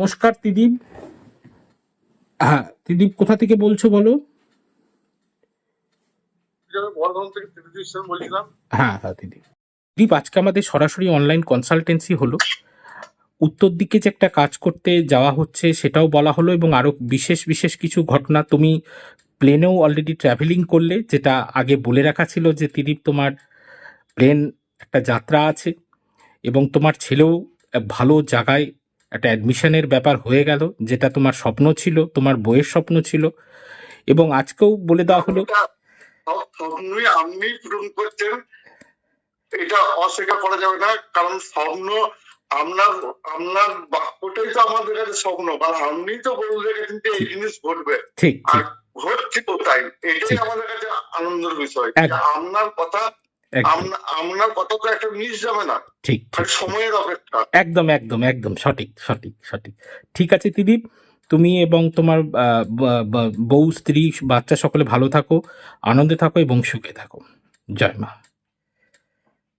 নমস্কার ত্রিদীপ হ্যাঁ ত্রিদীপ কোথা থেকে বলছো বলো? হ্যাঁ হ্যাঁ আজকে আমাদের সরাসরি অনলাইন কনসালটেন্সি হলো। উত্তর দিকে যে একটা কাজ করতে যাওয়া হচ্ছে, সেটাও বলা হলো এবং আরও বিশেষ বিশেষ কিছু ঘটনা তুমি প্লেনেও অলরেডি ট্রাভেলিং করলে, যেটা আগে বলে রাখা ছিল যে ত্রিদীপ তোমার প্লেন একটা যাত্রা আছে এবং তোমার ছেলেও ভালো জায়গায় একটা অ্যাডমিশনের ব্যাপার হয়ে গেল যেটা তোমার স্বপ্ন ছিল তোমার বইয়ের স্বপ্ন ছিল। এবং আজকেও বলে দেওয়া হলো এটা স্বপ্নই আপনি পূরণ করছেন। এটা অস্বীকার করা যাবে না কারণ স্বপ্ন আপনার আপনার বাক্যটাই তো আমাদের কাছে স্বপ্ন কারণ আপনি তো বলে রেখেছেন যে এই জিনিস ঘটবে। ঠিক ঘটছে তো তাই এটাই আমাদের কাছে আনন্দের বিষয়। আপনার কথা আপনার কথা তো একটা মিস যাবে না। ঠিক সময়ের অপেক্ষা। একদম একদম একদম। সঠিক সঠিক সঠিক। ঠিক আছে ত্রিদীপ তুমি এবং তোমার বউ স্ত্রী বাচ্চা সকলে ভালো থাকো আনন্দে থাকো এবং সুখে থাকো। জয় মা।